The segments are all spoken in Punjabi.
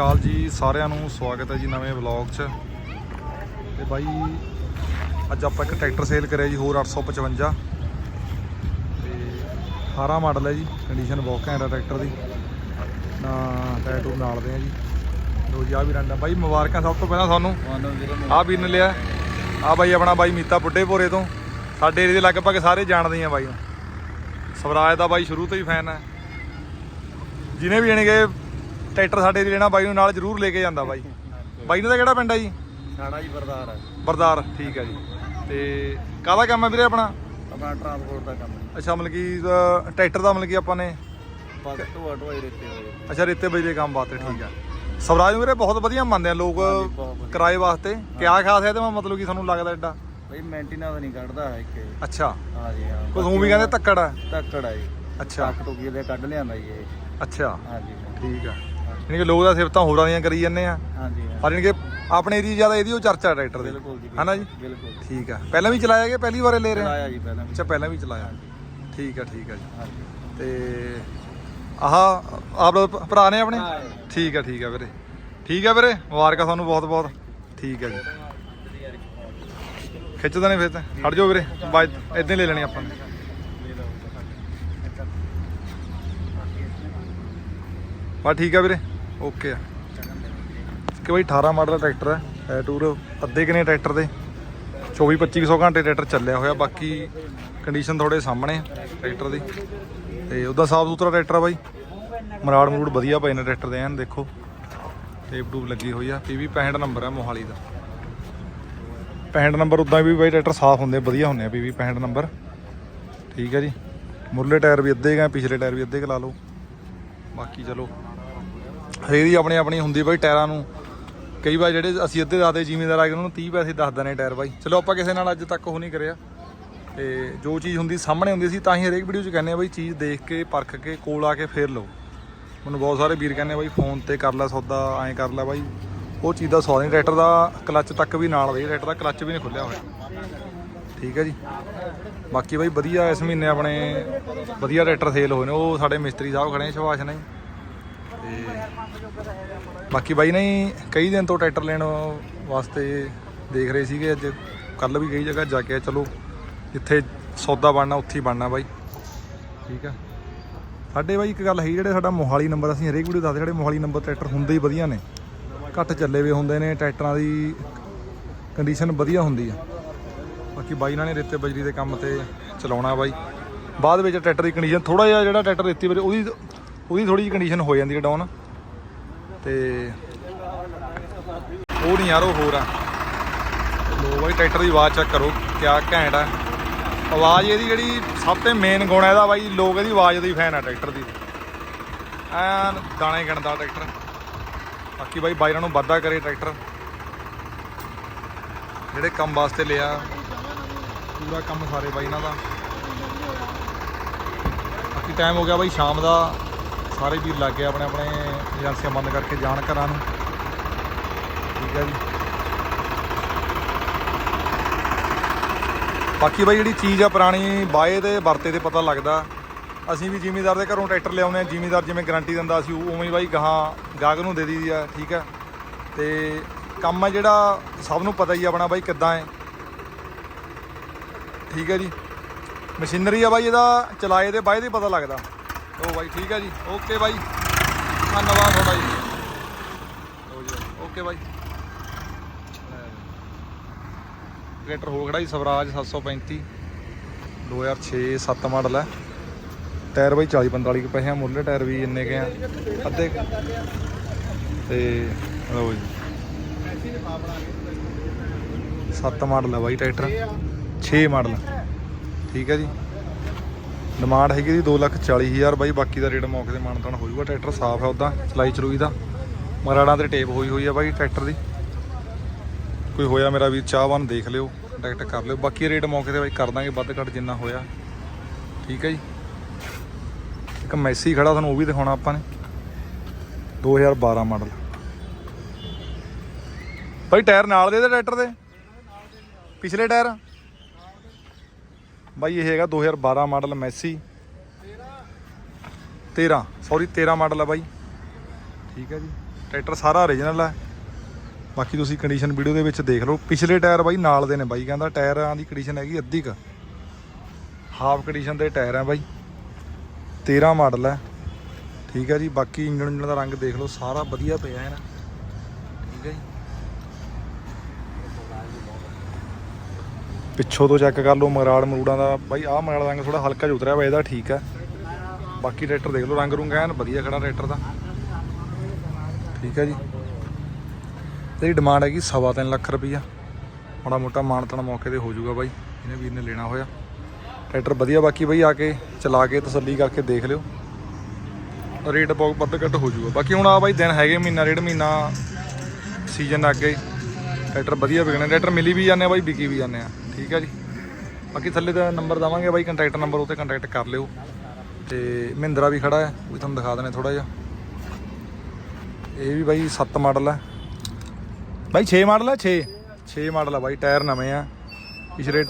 ਕਾਲ ਜੀ ਸਾਰਿਆਂ ਨੂੰ ਸਵਾਗਤ ਹੈ ਜੀ ਨਵੇਂ ਵਲੌਗ 'ਚ। ਤੇ ਬਾਈ ਅੱਜ ਆਪਾਂ ਇੱਕ ਟਰੈਕਟਰ ਸੇਲ ਕਰਿਆ ਜੀ ਹੋਰ 855 ਤੇ 18 ਮਾਡਲ ਹੈ ਜੀ ਕੰਡੀਸ਼ਨ ਬਹੁਤ ਘੈਂਟ ਹੈ ਟਰੈਕਟਰ ਦੀ। ਨਾ ਟੈਟੂ ਨਾਲ ਦੇ ਆ ਜੀ। ਲੋ ਜੀ ਆ ਵੀ ਰੰਡਾ ਬਾਈ ਮੁਬਾਰਕਾਂ ਸਭ ਤੋਂ ਪਹਿਲਾਂ ਤੁਹਾਨੂੰ। ਆ ਵੀ ਨੇ। ਲਿਆ। ਆ ਬਾਈ ਆਪਣਾ ਬਾਈ ਮੀਤਾ ਬੁੱਢੇ ਭੋਰੇ ਤੋਂ। ਸਾਡੇ ਏਰੀਏ ਦੇ ਲਗਭਗ ਸਾਰੇ ਜਾਣਦੇ ਆ ਬਾਈ ਨੂੰ। ਸਵਰਾਜ ਦਾ ਬਾਈ ਸ਼ੁਰੂ ਤੋਂ ਹੀ ਫੈਨ ਹੈ। ਜਿਹਨੇ ਵੀ ਜਾਣੀ ਕਿ ਟਰੈਕਟਰ ਸਾਡੇ ਏਰੀਏ ਲੈਣਾ ਬਾਈ ਨੂੰ ਨਾਲ ਜ਼ਰੂਰ ਲੈ ਕੇ ਜਾਂਦਾ ਬਾਈ। ਬਾਈ ਨੂੰ ਤਾਂ ਕਿਹੜਾ ਪਿੰਡ ਹੈ ਜੀ? ਸਾਡਾ ਜੀ ਬਰਦਾਰ ਹੈ ਬਰਦਾਰ ਠੀਕ ਹੈ ਜੀ। ਤੇ ਕਾਹਦਾ ਕੰਮ ਹੈ ਵੀਰੇ ਆਪਣਾ? ਆਪਣਾ ਟਰਾਂਸਪੋਰਟ ਦਾ ਕੰਮ ਹੈ ਅੱਛਾ ਮਤਲਬ ਕਿ ਟਰੈਕਟਰ ਦਾ ਮਤਲਬ ਕਿ ਆਪਾਂ ਨੇ ਢੋਆ ਰਹਿਤੇ ਹੋਏ ਅੱਛਾ ਰੇਤੇ ਬਜਰੀ ਦੇ ਕੰਮ ਵਾਸਤੇ ਠੀਕ ਹੈ ਸਵਰਾਜ ਵੀਰੇ ਬਹੁਤ ਵਧੀਆ ਮੰਨਦੇ ਆ ਲੋਕ। ਕਿਰਾਏ ਵਾਸਤੇ। ਕਿਆ ਖਾਸ ਹੈ ਤੇ ਮਤਲਬ ਕਿ ਤੁਹਾਨੂੰ ਲੱਗਦਾ ਐਡਾ? ਬਈ ਮੈਂਟੀਨਾ ਨਹੀਂ ਕੱਢਦਾ ਹੈ ਕਿ ਅੱਛਾ। ਹਾਂ ਜੀ ਹਾਂ। ਕੁਝ ਵੀ ਕਹਿੰਦੇ ਧੱਕੜ ਹੈ ਤੱਕੜ ਹੈ ਜੀ। ਅੱਛਾ। ਟੁਕੀ ਦੇ ਕੱਢ ਲਿਆਂਦਾ ਜੀ ਇਹ। ਅੱਛਾ। ਹਾਂ ਜੀ ਠੀਕ ਆ। ਯਾਨੀ ਕਿ ਲੋਕ ਦਾ ਸਿਫਤਾਂ ਹੋਰਾਂ ਦੀਆਂ ਕਰੀ ਜਾਂਦੇ ਆ। ਹਾਂ ਜੀ ਹਾਂ। ਪਰ ਯਾਨੀ ਕਿ ਆਪਣੇ ਏਰੀਆ ਜ਼ਿਆਦਾ ਇਹਦੀ ਉਹ ਚਰਚਾ ਟਰੈਕਟਰ ਦੀ। ਬਿਲਕੁਲ ਜੀ ਹਨਾ ਜੀ? ਬਿਲਕੁਲ। ਠੀਕ ਆ। ਪਹਿਲਾਂ ਵੀ ਚਲਾਇਆ ਕਿ ਪਹਿਲੀ ਵਾਰੇ ਲੈ ਰਹੇ ਆ? ਚਲਾਇਆ ਜੀ ਪਹਿਲਾਂ ਵੀ। ਅੱਛਾ ਪਹਿਲਾਂ ਵੀ ਚਲਾਇਆ। ਠੀਕ ਆ ਠੀਕ ਆ ਜੀ। ਤੇ ਆਹ ਆਪ ਲੋਕ ਭ- ਭਰਾ ਨੇ ਆਪਣੇ? ਭਰਾ ਹੈ। ਠੀਕ ਆ ਠੀਕ ਆ ਵੀਰੇ। ਠੀਕ ਆ ਵੀਰੇ ਮੁਬਾਰਕਾਂ ਤੁਹਾਨੂੰ ਬਹੁਤ ਬਹੁਤ। ਠੀਕ ਆ ਜੀ। ਖਿੱਚਦਾ ਨਹੀਂ ਫਿਰ ਤਾਂ। ਹਟ ਜਾਓ ਵੀਰੇ। ਬਾਅਦ ਇਦਾਂ ਲੈ ਲੈਣੀ ਆਪਾਂ ਨੇ। ਬਾ ਠੀਕ ਆ ਵੀਰੇ। ਓਕੇ ਆ ਕਿ ਬਈ 18 ਮਾਡਲ ਦਾ ਟਰੈਕਟਰ ਹੈ ਇਹ ਟੂਰ ਅੱਧੇ ਕਿਨੇ ਟਰੈਕਟਰ ਦੇ 24 2500 ਘੰਟੇ ਟਰੈਕਟਰ ਚੱਲਿਆ ਹੋਇਆ ਬਾਕੀ ਕੰਡੀਸ਼ਨ ਥੋੜੇ ਸਾਹਮਣੇ ਟਰੈਕਟਰ ਦੀ ਤੇ ਉਹਦਾ ਸਾਫ਼ ਸੁਥਰਾ ਟਰੈਕਟਰ ਆ ਬਾਈ ਮਰਾੜ ਮਰੂੜ ਵਧੀਆ ਪਏ ਨੇ ਟਰੈਕਟਰ ਦੇ ਐਨ ਦੇਖੋ ਟੇਪ ਟੂਬ ਲੱਗੀ ਹੋਈ ਆ ਪੀਵੀ 65 ਨੰਬਰ ਹੈ ਮੋਹਾਲੀ ਦਾ 65 ਨੰਬਰ ਉਦਾਂ ਵੀ ਬਾਈ ਟਰੈਕਟਰ ਸਾਫ਼ ਹੁੰਦੇ ਵਧੀਆ ਹੁੰਦੇ ਆ ਪੀਵੀ 65 ਨੰਬਰ ਠੀਕ ਹੈ ਜੀ ਮੁਰਲੇ ਟਾਇਰ ਵੀ ਅੱਧੇ ਗਏ ਪਿਛਲੇ ਟਾਇਰ ਵੀ ਅੱਧੇ ਕੁ ਲਾ ਲਓ ਬਾਕੀ ਚਲੋ ਹਰੇਕ ਦੀ ਆਪਣੀ ਆਪਣੀ ਹੁੰਦੀ ਬਾਈ ਟਾਇਰਾਂ ਨੂੰ। ਕਈ ਵਾਰ ਜਿਹੜੇ ਅਸੀਂ ਅੱਧੇ ਦਾਦੇ ਜ਼ਿਮੀਂਦਾਰ ਆ ਗਏ, ਉਹਨਾਂ ਨੂੰ 30 ਪੈਸੇ ਦੱਸਦੇ ਨੇ ਟਾਇਰ ਬਾਈ। ਚਲੋ ਆਪਾਂ ਕਿਸੇ ਨਾਲ ਅੱਜ ਤੱਕ ਉਹ ਨਹੀਂ ਕਰਿਆ। ਤੇ ਜੋ ਚੀਜ਼ ਹੁੰਦੀ ਸਾਹਮਣੇ ਹੁੰਦੀ ਸੀ, ਤਾਂ ਹੀ ਹਰੇਕ ਵੀਡੀਓ 'ਚ ਕਹਿੰਦੇ ਆ ਬਾਈ ਚੀਜ਼ ਦੇਖ ਕੇ, ਪਰਖ ਕੇ, ਕੋਲ ਆ ਕੇ ਫੇਰ ਲਓ। ਮੈਨੂੰ ਬਹੁਤ ਸਾਰੇ ਵੀਰ ਕਹਿੰਦੇ ਬਾਈ, ਫੋਨ ਤੇ ਕਰ ਲੈ ਸੌਦਾ, ਐਂ ਕਰ ਲੈ ਬਾਈ। ਉਹ ਚੀਜ਼ ਦਾ ਸੌਦਾ ਟਰੈਕਟਰ ਦਾ ਕਲੱਚ ਤੱਕ ਵੀ ਨਾਲ ਦੇ ਟਰੈਕਟਰ ਦਾ ਕਲੱਚ ਵੀ ਨਹੀਂ ਖੁੱਲਿਆ ਹੋਇਆ। ਠੀਕ ਹੈ ਜੀ। ਬਾਕੀ ਬਾਈ ਵਧੀਆ ਇਸ ਮਹੀਨੇ ਆਪਣੇ ਵਧੀਆ ਟਰੈਕਟਰ ਸੇਲ ਹੋਏ ਨੇ। ਉਹ ਸਾਡੇ ਮਿਸਤਰੀ ਸਾਹਿਬ ਖੜੇ ਨੇ ਸ਼ਵਾਸ਼ ਨੇ। ਬਾਕੀ ਬਾਈ ਨਹੀਂ, ਕਈ ਦਿਨ ਤੋਂ ਟਰੈਕਟਰ ਲੈਣ ਵਾਸਤੇ ਦੇਖ ਰਹੇ ਸੀਗੇ, ਅੱਜ ਕੱਲ ਵੀ ਕਈ ਜਗ੍ਹਾ ਜਾ ਕੇ ਚਲੋ, ਜਿੱਥੇ ਸੌਦਾ ਬਣਨਾ, ਉੱਥੇ ਹੀ ਬਣਨਾ ਬਾਈ। ਠੀਕ ਆ। ਸਾਡੇ ਬਾਈ ਇੱਕ ਗੱਲ ਹੈ, ਜਿਹੜੇ ਸਾਡਾ ਮੋਹਾਲੀ ਨੰਬਰ, ਅਸੀਂ ਹਰੇਕ ਵੀਡੀਓ ਦੱਸਦੇ ਜਿਹੜੇ ਮੋਹਾਲੀ ਨੰਬਰ ਟਰੈਕਟਰ ਹੁੰਦੇ ਹੀ ਵਧੀਆ ਨੇ। ਘੱਟ ਚੱਲੇ ਵੇ ਹੁੰਦੇ ਨੇ, ਟਰੈਕਟਰਾਂ ਦੀ ਕੰਡੀਸ਼ਨ ਵਧੀਆ ਹੁੰਦੀ ਆ। ਬਾਕੀ ਬਾਈ ਨਾਲ ਨੇ ਰੇਤੇ ਬਜਰੀ ਦੇ ਕੰਮ ਤੇ ਚਲਾਉਣਾ ਬਾਈ। ਬਾਅਦ ਵਿੱਚ ਟਰੈਕਟਰ ਦੀ ਕੰਡੀਸ਼ਨ ਥੋੜਾ ਜਿਹਾ ਜਿਹੜਾ ਟਰੈਕਟਰ ਰੇਤੀ ਬਜਰੀ, ਉਹਦੀ ਉਹਦੀ ਥੋੜੀ ਜਿਹੀ ਕੰਡੀਸ਼ਨ ਹੋ ਜਾਂਦੀ ਹੈ ਡਾਊਨ ਤੇ ਉਹ ਨਹੀਂ ਯਾਰ, ਉਹ ਹੋਰ ਆ। ਲੋ ਬਾਈ, ਟਰੈਕਟਰ ਦੀ ਆਵਾਜ਼ ਚੈੱਕ ਕਰੋ, ਕਿਆ ਘੈਂਟ ਆ। ਆਵਾਜ਼ ਇਹਦੀ ਜਿਹੜੀ ਸਭ ਤੋਂ ਮੇਨ ਗੁਣ ਇਹਦਾ ਬਾਈ, ਲੋਕ ਇਹਦੀ ਆਵਾਜ਼ ਦੀ ਫੈਨ ਆ ਟਰੈਕਟਰ ਦੀ। ਐਨ ਦਾਣੇ ਗਿਣਦਾ ਟਰੈਕਟਰ। ਬਾਕੀ ਬਾਈ ਬਾਈਰਾਂ ਨੂੰ ਵਾਧਾ ਕਰੇ ਟਰੈਕਟਰ। ਜਿਹੜੇ ਕੰਮ ਵਾਸਤੇ ਲਿਆ, ਪੂਰਾ ਕੰਮ ਸਾਰੇ ਬਾਈ ਇਹਨਾਂ ਦਾ। ਬਾਕੀ ਟਾਈਮ ਹੋ ਗਿਆ ਬਾਈ ਸ਼ਾਮ ਦਾ। ਸਾਰੇ ਵੀਰ ਲੱਗ ਗਏ ਆਪਣੇ ਆਪਣੇ ਏਜੰਸੀਆਂ ਬੰਦ ਕਰਕੇ ਜਾਣ ਘਰਾਂ ਨੂੰ। ਠੀਕ ਹੈ ਜੀ। ਬਾਕੀ ਬਾਈ ਜਿਹੜੀ ਚੀਜ਼ ਆ ਪੁਰਾਣੀ, ਬਾਏ ਦੇ ਵਰਤੇ ਤੇ ਪਤਾ ਲੱਗਦਾ। ਅਸੀਂ ਵੀ ਜ਼ਿਮੀਦਾਰ ਦੇ ਘਰੋਂ ਟਰੈਕਟਰ ਲਿਆਉਂਦੇ ਆ ਜ਼ਿਮੀਦਾਰ ਜਿਵੇਂ ਗਾਰੰਟੀ ਦਿੰਦਾ ਸੀ ਉਵੇਂ ਹੀ ਬਾਈ ਗਾਹਾਂ ਗਾਹਕ ਨੂੰ ਦੇ ਦਈਦੀ ਆ, ਠੀਕ ਆ ਤੇ ਕੰਮ ਆ ਜਿਹੜਾ, ਸਭ ਨੂੰ ਪਤਾ ਹੀ ਆਪਣਾ ਬਾਈ ਕਿੱਦਾਂ ਹੈ। ਠੀਕ ਹੈ ਜੀ। ਮਸ਼ੀਨਰੀ ਆ ਬਾਈ, ਇਹਦਾ ਚਲਾਏ ਦੇ, ਬਾਏ ਦੇ ਪਤਾ ਲੱਗਦਾ। ਉਹ ਬਾਈ, ਠੀਕ ਹੈ ਜੀ। ਓਕੇ ਬਾਈ। ਧੰਨਵਾਦ ਤੁਹਾਡਾ ਜੀ ਲਓ ਜੀ, ਓਕੇ ਬਾਈ। ਟਰੈਕਟਰ ਹੋ ਖੜਾ ਜੀ, ਸਵਰਾਜ 735 2006 7 ਮਾਡਲ ਹੈ ਟਾਇਰ ਬਾਈ 40 45 ਕੁ ਪਏ ਆ, ਮੁੱਢਲੇ ਟਾਇਰ ਵੀ ਇੰਨੇ ਕੇ ਆ। ਅੱਧੇ ਕੁ। ਤੇ ਲਓ ਜੀ। 7 ਮਾਡਲ ਹੈ ਬਾਈ ਟਰੈਕਟਰ। 6 ਮਾਡਲ। ਠੀਕ ਹੈ ਜੀ। ਡਿਮਾਂਡ ਹੈਗੀ ਦੀ 240000 ਬਾਈ, ਬਾਕੀ ਦਾ ਰੇਟ ਮੌਕੇ ਤੇ ਮਾਨਤਾਨ ਹੋ ਜਾਊਗਾ ਟਰੈਕਟਰ ਸਾਫ਼ ਹੈ ਉਦਾਂ ਚਲਾਈ ਚਲੂਈ ਦਾ। ਮਰਾੜਾਂ ਤੇ ਟੇਪ ਹੋਈ ਹੋਈ ਆ ਬਾਈ ਟਰੈਕਟਰ ਦੀ। ਕੋਈ ਹੋਇਆ ਮੇਰਾ ਵੀ ਚਾਹਵਾਨ ਦੇਖ ਲਿਓ, ਕੰਟੈਕਟ ਕਰ ਲਿਓ। ਬਾਕੀ ਰੇਟ ਮੌਕੇ ਤੇ ਬਾਈ ਕਰ ਦਾਂਗੇ, ਵੱਧ ਘੱਟ ਜਿੰਨਾ ਹੋਇਆ। ਠੀਕ ਹੈ ਜੀ। ਇੱਕ ਮੈਸੀ ਖੜਾ ਤੁਹਾਨੂੰ, ਉਹ ਵੀ ਦਿਖਾਉਣਾ ਆਪਾਂ ਨੇ। 2012 ਮਾਡਲ। ਬਾਈ ਟਾਇਰ ਨਾਲ ਦੇ ਇਹਦੇ ਟਰੈਕਟਰ ਦੇ? ਪਿਛਲੇ ਟਾਇਰ? ਬਾਈ, ਇਹ ਹੈਗਾ 2012 ਮਾਡਲ ਮੈਸੀ। 13 ਸੌਰੀ 13 ਮਾਡਲ ਆ ਬਾਈ। ਠੀਕ ਹੈ ਜੀ। ਟਰੈਕਟਰ ਸਾਰਾ ਓਰੀਜਨਲ ਹੈ ਬਾਕੀ ਤੁਸੀਂ ਕੰਡੀਸ਼ਨ ਵੀਡੀਓ ਦੇ ਵਿੱਚ ਦੇਖ ਲਓ। ਪਿਛਲੇ ਟਾਇਰ ਬਾਈ ਨਾਲ ਦੇ ਨੇ ਬਾਈ, ਕਹਿੰਦਾ ਟਾਇਰਾਂ ਦੀ ਕੰਡੀਸ਼ਨ ਹੈਗੀ ਅੱਧੀ ਕ। ਹਾਫ ਕੰਡੀਸ਼ਨ ਦੇ ਟਾਇਰ ਆ ਬਾਈ। 13 ਮਾਡਲ ਹੈ ਠੀਕ ਹੈ ਜੀ। ਬਾਕੀ ਇੰਜਨ ਇੰਜਨ ਦਾ ਰੰਗ ਦੇਖ ਲਓ। ਸਾਰਾ ਵਧੀਆ ਪਿਆ ਹੈ ਨਾ। ਠੀਕ ਹੈ ਜੀ। ਪਿੱਛੋਂ ਤੋਂ ਚੈੱਕ ਕਰ ਲਓ ਮਗਰਾੜ ਮਰੂੜਾਂ ਦਾ। ਬਾਈ, ਆਹ ਮਰਾੜ ਰੰਗ ਥੋੜਾ ਹਲਕਾ ਜਿਹਾ ਉਤਰਿਆ ਵਾ, ਇਹਦਾ ਠੀਕ ਹੈ। ਬਾਕੀ ਟਰੈਕਟਰ ਦੇਖ ਲਓ, ਰੰਗ ਰੁੰਗ ਐਨ, ਵਧੀਆ ਖੜਾ ਟਰੈਕਟਰ ਦਾ। ਠੀਕ ਹੈ ਜੀ। ਇਹਦੀ ਡਿਮਾਂਡ ਹੈਗੀ ਸਵਾ ਤਿੰਨ ਲੱਖ ਰੁਪਈਆ। ਮਾੜਾ ਮੋਟਾ ਮਾਨਤਨ ਮੌਕੇ ਤੇ ਹੋ ਜਾਊਗਾ ਬਾਈ, ਇਹਨੇ ਵੀਰ ਨੇ ਲੈਣਾ ਹੋਇਆ। ਟਰੈਕਟਰ ਵਧੀਆ, ਬਾਕੀ ਬਾਈ ਆ ਕੇ ਚਲਾ ਕੇ ਤਸੱਲੀ ਕਰਕੇ ਦੇਖ ਲਿਓ। ਰੇਟ ਬਹੁਤ ਵੱਧ ਘੱਟ ਹੋ ਜਾਊਗਾ। ਬਾਕੀ ਹੁਣ ਆ ਬਾਈ ਦਿਨ ਹੈਗੇ ਮਹੀਨਾ, ਡੇਢ ਮਹੀਨਾ ਸੀਜ਼ਨ ਅੱਗੇ। ਟਰੈਕਟਰ ਵਧੀਆ ਵਿਕਣੇ ਟਰੈਕਟਰ ਮਿਲੀ ਵੀ ਜਾਂਦੇ ਆ ਬਾਈ, ਵਿਕੀ ਵੀ ਜਾਂਦੇ ਆ। ਠੀਕ ਹੈ ਜੀ। ਬਾਕੀ ਥੱਲੇ ਦਾ ਨੰਬਰ ਦਵਾਂਗੇ ਬਾਈ ਕੰਟੈਕਟ ਨੰਬਰ ਉੱਤੇ ਕੰਟੈਕਟ ਕਰ ਲਿਓ। ਤੇ ਮਹਿੰਦਰਾ ਵੀ ਖੜਾ ਹੈ, ਉਹ ਵੀ ਤੁਹਾਨੂੰ ਦਿਖਾ ਦਨੇ ਥੋੜਾ ਜਿਹਾ। ਇਹ ਵੀ ਬਾਈ 7 ਮਾਡਲ ਹੈ। ਬਾਈ 6 ਮਾਡਲ ਹੈ 6 6 ਮਾਡਲ ਹੈ ਬਾਈ, ਟਾਇਰ ਨਵੇਂ ਆ। ਪਿਛਲੇ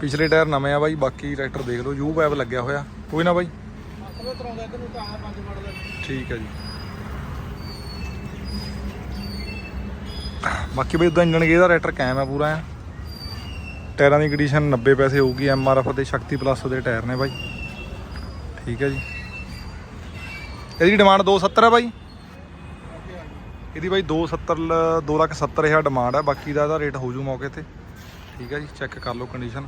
ਪਿਛਲੇ ਟਾਇਰ ਨਵੇਂ ਆ ਬਾਈ, ਬਾਕੀ ਟਰੈਕਟਰ ਦੇਖ ਲਓ, ਯੂ ਪੈਪ ਲੱਗਿਆ ਹੋਇਆ। ਕੋਈ ਨਾ ਬਾਈ। ਠੀਕ ਹੈ ਜੀ। ਬਾਕੀ ਬਈ ਉਦਾਂ ਇੰਜਣ ਗੇਅਰ ਦਾ ਟਰੈਕਟਰ ਕਾਇਮ ਹੈ ਪੂਰਾ ਆ ਟਾਇਰਾਂ ਦੀ ਕੰਡੀਸ਼ਨ 90 ਪੈਸੇ ਹੋਊਗੀ ਐਮ ਆਰ ਐਫ ਦੇ ਸ਼ਕਤੀ ਪਲੱਸ ਦੇ ਟਾਇਰ ਨੇ ਬਾਈ। ਠੀਕ ਹੈ ਜੀ। ਇਹਦੀ ਡਿਮਾਂਡ 270 ਹੈ ਬਾਈ। ਇਹਦੀ ਬਾਈ 270 2 ਲੱਖ 70 ਹਜ਼ਾਰ ਡਿਮਾਂਡ ਹੈ ਬਾਕੀ ਦਾ ਇਹਦਾ ਰੇਟ ਹੋ ਜੂ ਮੌਕੇ ਤੇ। ਠੀਕ ਹੈ ਜੀ ਚੈੱਕ ਕਰ ਲਓ ਕੰਡੀਸ਼ਨ